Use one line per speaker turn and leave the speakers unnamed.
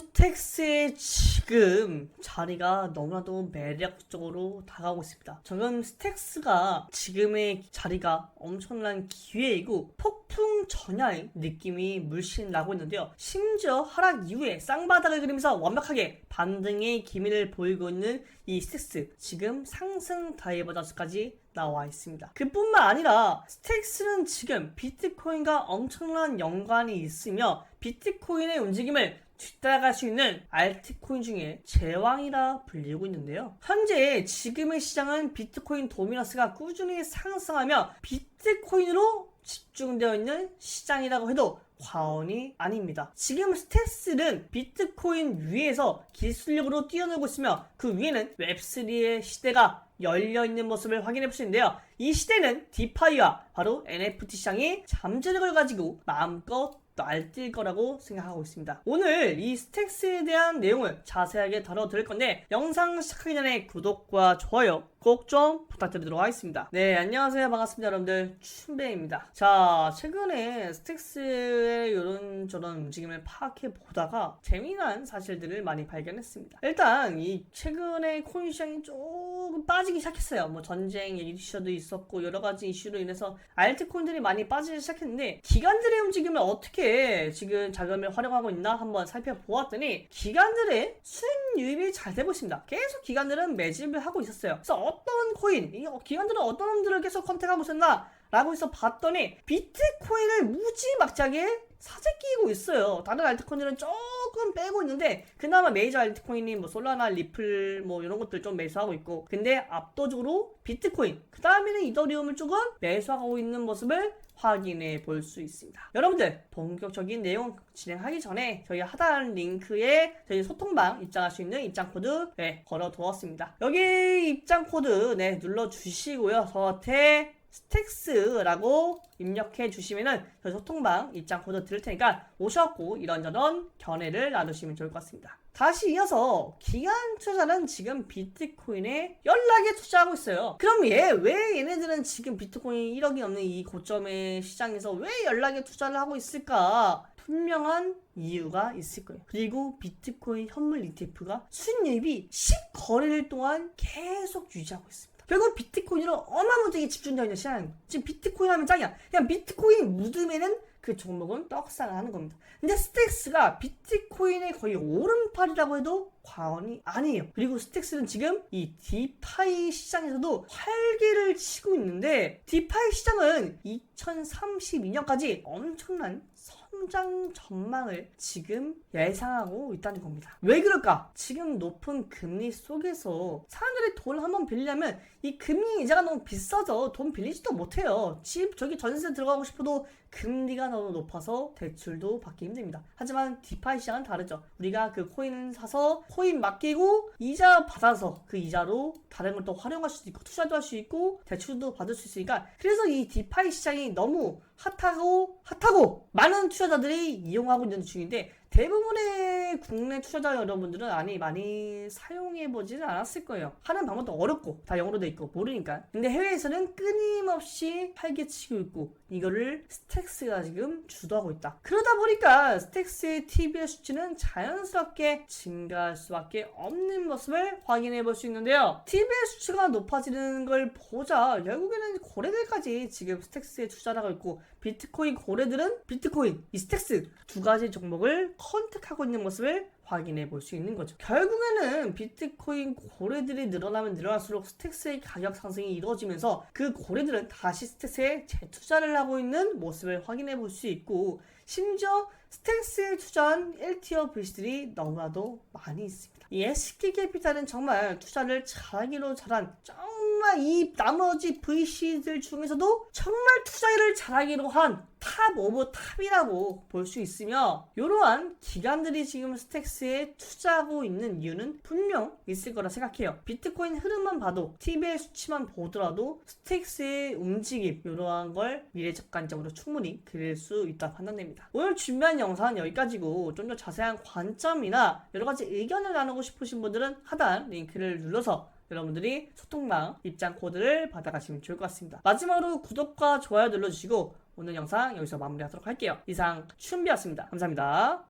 스택스의 지금 자리가 너무나도 매력적으로 다가오고 있습니다. 지금 스택스가 지금의 자리가 엄청난 기회이고 폭풍 전야의 느낌이 물씬 나고 있는데요. 심지어 하락 이후에 쌍바닥을 그리면서 완벽하게 반등의 기미를 보이고 있는 이 스택스 지금 상승 다이버전스까지 나와 있습니다. 그뿐만 아니라 스택스는 지금 비트코인과 엄청난 연관이 있으며 비트코인의 움직임을 뒤따라갈 수 있는 알트코인 중에 제왕이라 불리고 있는데요. 현재 지금의 시장은 비트코인 도미너스가 꾸준히 상승하며 비트코인으로 집중되어 있는 시장이라고 해도 과언이 아닙니다. 지금 스테스는 비트코인 위에서 기술력으로 뛰어놀고 있으며 그 위에는 웹3의 시대가 열려 있는 모습을 확인해 볼 수 있는데요. 이 시대는 디파이와 바로 NFT 시장이 잠재력을 가지고 마음껏 날뛸 거라고 생각하고 있습니다. 오늘 이 스택스에 대한 내용을 자세하게 다뤄드릴 건데 영상 시작하기 전에 구독과 좋아요 꼭 좀 부탁드리도록 하겠습니다. 네, 안녕하세요. 반갑습니다. 여러분들. 춘배입니다. 자, 최근에 스택스의 이런 저런 움직임을 파악해 보다가 재미난 사실들을 많이 발견했습니다. 일단 이 최근에 코인 시장이 조금 빠 지기 시작했어요. 뭐 전쟁 이슈도 있었고 여러 가지 이슈로 인해서 알트코인들이 많이 빠지기 시작했는데 기관들의 움직임을 어떻게 지금 자금을 활용하고 있나 한번 살펴보았더니 기관들의 수익 유입이 잘 되고 있습니다. 계속 기관들은 매집을 하고 있었어요. 그래서 어떤 코인, 이 기관들은 어떤 놈들을 계속 컨택하고 있었나? 라고 해서 봤더니 비트코인을 무지막지하게 사재 끼고 있어요. 다른 알트코인들은 조금 빼고 있는데 그나마 메이저 알트코인이 뭐 솔라나, 리플 뭐 이런 것들 좀 매수하고 있고 근데 압도적으로 비트코인 그 다음에는 이더리움을 조금 매수하고 있는 모습을 확인해 볼 수 있습니다. 여러분들 본격적인 내용 진행하기 전에 저희 하단 링크에 저희 소통방 입장할 수 있는 입장 코드 네, 걸어 두었습니다. 여기 입장 코드 네, 눌러 주시고요. 저한테 스택스라고 입력해 주시면은 저희 소통방 입장 코드 드릴 테니까 오셨고 이런저런 견해를 나누시면 좋을 것 같습니다. 다시 이어서 기간 투자는 지금 비트코인에 연락에 투자하고 있어요. 그럼 얘 왜 얘네들은 지금 비트코인 1억이 넘는 이 고점의 시장에서 왜 연락에 투자를 하고 있을까? 분명한 이유가 있을 거예요. 그리고 비트코인 현물 ETF가 수익률이 10거래일 동안 계속 유지하고 있습니다. 결국 비트코인으로 어마무지하게 집중되어 있는 시장. 지금 비트코인 하면 짱이야. 그냥 비트코인 묻으면은 그 종목은 떡상을 하는 겁니다. 근데 스택스가 비트코인의 거의 오른팔이라고 해도 과언이 아니에요. 그리고 스택스는 지금 이 디파이 시장에서도 활기를 치고 있는데 디파이 시장은 2032년까지 엄청난 성장 전망을 지금 예상하고 있다는 겁니다. 왜 그럴까? 지금 높은 금리 속에서 사람들이 돈을 한번 빌리려면 이 금리 이자가 너무 비싸서 돈 빌리지도 못해요. 집 저기 전세 들어가고 싶어도 금리가 너무 높아서 대출도 받기 힘듭니다. 하지만 디파이 시장은 다르죠. 우리가 그 코인 사서 코인 맡기고 이자 받아서 그 이자로 다른 걸 또 활용할 수도 있고 투자도 할 수 있고 대출도 받을 수 있으니까 그래서 이 디파이 시장이 너무 핫하고 핫하고 많은 투자자들이 이용하고 있는 중인데 대부분의 국내 투자자 여러분들은 아니 많이 사용해 보지는 않았을 거예요. 하는 방법도 어렵고 다 영어로 돼 있고 모르니까. 근데 해외에서는 끊임없이 활개치고 있고 이거를 스택스가 지금 주도하고 있다. 그러다 보니까 스택스의 TB의 수치는 자연스럽게 증가할 수밖에 없는 모습을 확인해 볼 수 있는데요. TB의 수치가 높아지는 걸 보자 결국에는 고래들까지 지금 스택스에 투자를 하고 있고 비트코인 고래들은 비트코인, 이 스택스 두 가지 종목을 컨택하고 있는 모습을 확인해 볼 수 있는 거죠. 결국에는 비트코인 고래들이 늘어나면 늘어날수록 스택스의 가격 상승이 이루어지면서 그 고래들은 다시 스택스에 재투자를 하고 있는 모습을 확인해 볼 수 있고 심지어 스택스에 투자한 1티어 VC들이 너무나도 많이 있습니다. 이 SK캐피탈은 정말 투자를 잘하기로 잘한 정 말이 나머지 VC들 중에서도 정말 투자를 잘하기로 한 탑 오브 탑이라고 볼 수 있으며 이러한 기관들이 지금 스택스에 투자하고 있는 이유는 분명 있을 거라 생각해요. 비트코인 흐름만 봐도 TB의 수치만 보더라도 스택스의 움직임 이러한 걸 미래 적 관점으로 충분히 그릴 수 있다 판단됩니다. 오늘 준비한 영상은 여기까지고 좀 더 자세한 관점이나 여러 가지 의견을 나누고 싶으신 분들은 하단 링크를 눌러서 여러분들이 소통방 입장 코드를 받아가시면 좋을 것 같습니다. 마지막으로 구독과 좋아요 눌러주시고 오늘 영상 여기서 마무리하도록 할게요. 이상 춘비였습니다. 감사합니다.